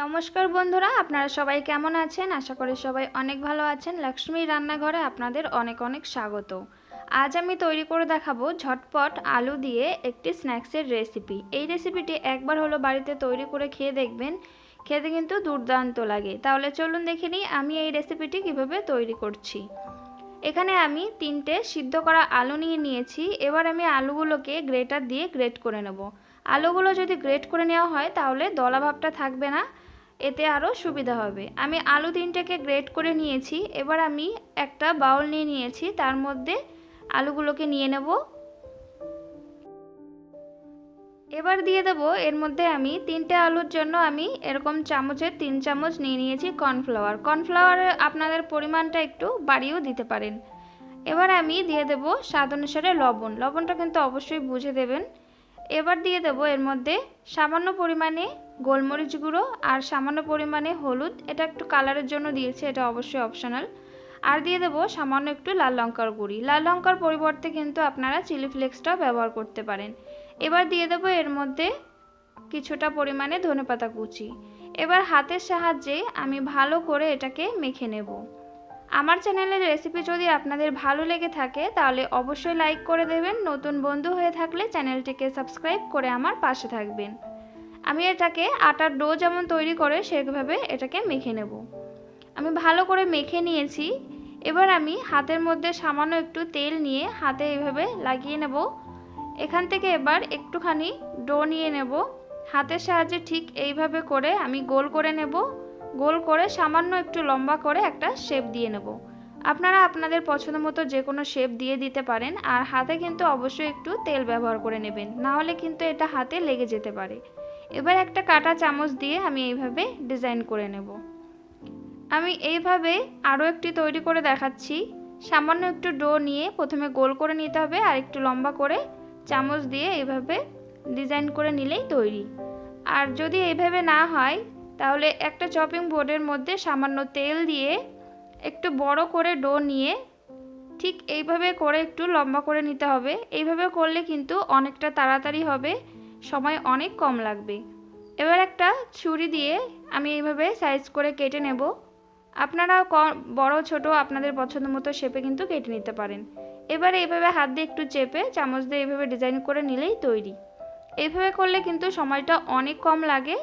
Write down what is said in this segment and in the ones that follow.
নমস্কার বন্ধুরা, আপনারা সবাই কেমন আছেন? আশা করি সবাই অনেক ভালো আছেন। লক্ষ্মী রান্নাঘরে আপনাদের অনেক অনেক স্বাগত। আজ আমি তৈরি করে দেখাবো ঝটপট আলু দিয়ে একটি স্ন্যাক্সের রেসিপি। এই রেসিপিটি একবার হলো বাড়িতে তৈরি করে খেয়ে দেখবেন। খেতে কিন্তু দুর্দান্ত লাগে। তাহলে চলুন দেখে নিই আমি এই রেসিপিটি কীভাবে তৈরি করছি। এখানে আমি তিনটে সিদ্ধ করা আলু নিয়ে নিয়েছি। এবার আমি আলুগুলোকে গ্রেটার দিয়ে গ্রেট করে নেব। আলুগুলো যদি গ্রেট করে নেওয়া হয়, তাহলে দলা ভাবটা থাকবে না। এতে আরও সুবিধা হবে। আমি আলু তিনটাকে গ্রেট করে নিয়েছি। এবার আমি একটা বাউল নিয়ে নিয়েছি। তার মধ্যে আলুগুলোকে নিয়ে নেব। এবার দিয়ে দেবো, এর মধ্যে আমি তিনটে আলুর জন্য আমি এরকম চামচের তিন চামচ নিয়ে নিয়েছি কর্নফ্লাওয়ার। কর্নফ্লাওয়ারের আপনাদের পরিমাণটা একটু বাড়িয়েও দিতে পারেন। এবার আমি দিয়ে দেবো স্বাদ অনুসারে লবণ। লবণটা কিন্তু অবশ্যই বুঝে দেবেন। এবার দিয়ে দেব এর মধ্যে সামান্য পরিমাণে গোলমরিচ গুঁড়ো আর সামান্য পরিমাণে হলুদ। এটা একটু কালারের জন্য দিয়েছি, এটা অবশ্যই অপশনাল। আর দিয়ে দেবো সামান্য একটু লাল লঙ্কার গুঁড়ি। লাল লঙ্কার পরিবর্তে কিন্তু আপনারা চিলি ফ্লেক্সটাও ব্যবহার করতে পারেন। এবার দিয়ে দেবো এর মধ্যে কিছুটা পরিমাণে ধনেপাতা কুচি। এবার হাতের সাহায্যে আমি ভালো করে এটাকে মেখে নেব। আমার চ্যানেলের রেসিপি যদি আপনাদের ভালো লেগে থাকে, তাহলে অবশ্যই লাইক করে দেবেন। নতুন বন্ধু হয়ে থাকলে চ্যানেলটিকে সাবস্ক্রাইব করে আমার পাশে থাকবেন। আমি এটাকে আটার ডো যেমন তৈরি করে, সেভাবে এটাকে মেখে নেব। আমি ভালো করে মেখে নিয়েছি। এবার আমি হাতের মধ্যে সামান্য একটু তেল নিয়ে হাতে এইভাবে লাগিয়ে নেব। এখান থেকে এবার একটুখানি ডো নিয়ে নেব। হাতের সাহায্যে ঠিক এইভাবে করে আমি গোল করে নেব। গোল করে সামান্য একটু লম্বা করে একটা শেপ দিয়ে নেব। আপনারা আপনাদের পছন্দ মতো যে কোনো শেপ দিয়ে দিতে পারেন আর হাতে কিন্তু অবশ্যই একটু তেল ব্যবহার করে নেবেন। না হলে কিন্তু এটা হাতে লেগে যেতে পারে। এবার একটা কাটা চামচ দিয়ে আমি এইভাবে ডিজাইন করে নেব। আমি এইভাবে আরও একটি তৈরি করে দেখাচ্ছি। সামান্য একটু ডো নিয়ে প্রথমে গোল করে নিতে হবে আর একটু লম্বা করে চামচ দিয়ে এইভাবে ডিজাইন করে নিলেই তৈরি। আর যদি এইভাবে না হয়, তাহলে একটা চপিং বোর্ডের মধ্যে সামান্য তেল দিয়ে একটু বড় করে ডো নিয়ে ঠিক এইভাবে করে একটু লম্বা করে নিতে হবে। এইভাবে করলে কিন্তু অনেকটা তাড়াতাড়ি হবে, সময় অনেক কম লাগবে। এবার একটা ছুরি দিয়ে আমি এইভাবে সাইজ করে কেটে নেব। আপনারা বড়, ছোট আপনাদের পছন্দ মতো শেপে কিন্তু কেটে নিতে পারেন। এবার এইভাবে হাত দিয়ে একটু চেপে চামচ দিয়ে এইভাবে ডিজাইন করে নিলেই তৈরি। এইভাবে করলে কিন্তু সময়টা অনেক কম লাগে।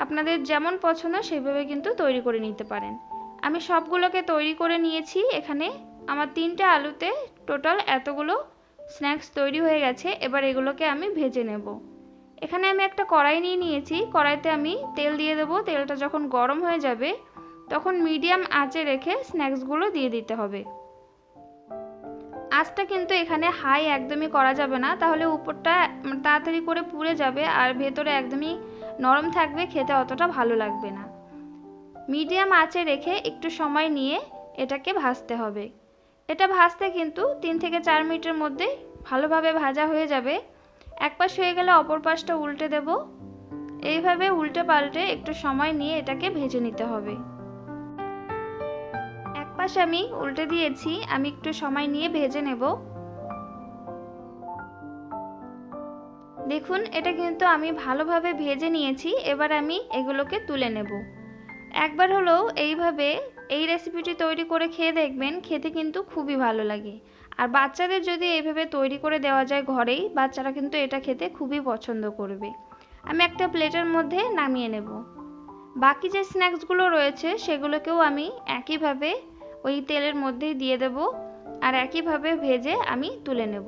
আপনাদের যেমন পছন্দ সেইভাবে কিন্তু তৈরি করে নিতে পারেন। আমি সবগুলোকে তৈরি করে নিয়েছি এখানে। আমার তিনটে আলুতে টোটাল এতগুলো স্ন্যাক্স তৈরি হয়ে গেছে। এবার এগুলোকে আমি ভেজে নেব। এখানে আমি একটা কড়াই নিয়ে নিয়েছি। কড়াইতে আমি তেল দিয়ে দেবো। তেলটা যখন গরম হয়ে যাবে তখন মিডিয়াম আঁচে রেখে স্ন্যাক্সগুলো দিয়ে দিতে হবে। আঁচটা কিন্তু এখানে হাই একদমই করা যাবে না, তাহলে উপরটা তাড়াতাড়ি করে পুড়ে যাবে আর ভেতরে একদমই নরম থাকবে, খেতে অতটা ভালো লাগবে না। মিডিয়াম আঁচে রেখে একটু সময় নিয়ে এটাকে ভাজতে হবে। এটা ভাজতে কিন্তু তিন থেকে চার মিনিটের মধ্যে ভালোভাবে ভাজা হয়ে যাবে। এক পাশ হয়ে গেলে অপর পাশটা উল্টে দেব। এইভাবে উল্টে পাল্টে একটু সময় নিয়ে এটাকে ভেজে নিতে হবে। পাশ আমি উল্টে দিয়েছি, আমি একটু সময় নিয়ে ভেজে নেব। দেখুন, এটা কিন্তু আমি ভালোভাবে ভেজে নিয়েছি, এবার আমি এগুলোকে তুলে নেব। একবার হলেও এইভাবে এই রেসিপিটি তৈরি করে খেয়ে দেখবেন, খেতে কিন্তু খুবই ভালো লাগে। আর বাচ্চাদের যদি এইভাবে তৈরি করে দেওয়া যায় ঘরেই, বাচ্চারা কিন্তু এটা খেতে খুবই পছন্দ করবে। আমি একটা প্লেটের মধ্যে নামিয়ে নেব। বাকি যে স্ন্যাক্সগুলো রয়েছে, সেগুলোকেও আমি একইভাবে ওই তেলের মধ্যেই দিয়ে দেব আর একইভাবে ভেজে আমি তুলে নেব।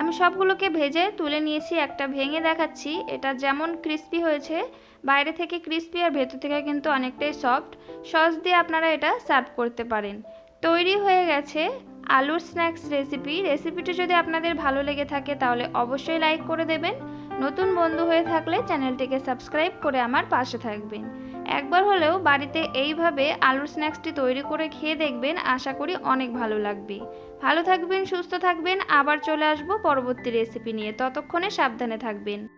আমি সবগুলোকে ভেজে তুলে নিয়েছি, একটা ভেঙে দেখাচ্ছি। এটা যেমন ক্রিস্পি হয়েছে, বাইরে থেকে ক্রিস্পি আর ভেতর থেকে কিন্তু অনেকটাই সফট সস দিয়ে আপনারা এটা সার্ভ করতে পারেন। তৈরি হয়ে গেছে আলুর স্ন্যাক্স রেসিপি, রেসিপিটি যদি আপনাদের ভালো লেগে থাকে তাহলে অবশ্যই লাইক করে দেবেন। নতুন বন্ধু হয়ে থাকলে চ্যানেলটিকে সাবস্ক্রাইব করে আমার পাশে থাকবেন। একবার হলেও বাড়িতে এইভাবে আলুর স্ন্যাক্সটি তৈরি করে খেয়ে দেখবেন, আশা করি অনেক ভালো লাগবে। ভালো থাকবেন, সুস্থ থাকবেন, আবার চলে আসব পরবর্তী রেসিপি নিয়ে। ততক্ষণে সাবধানে থাকবেন।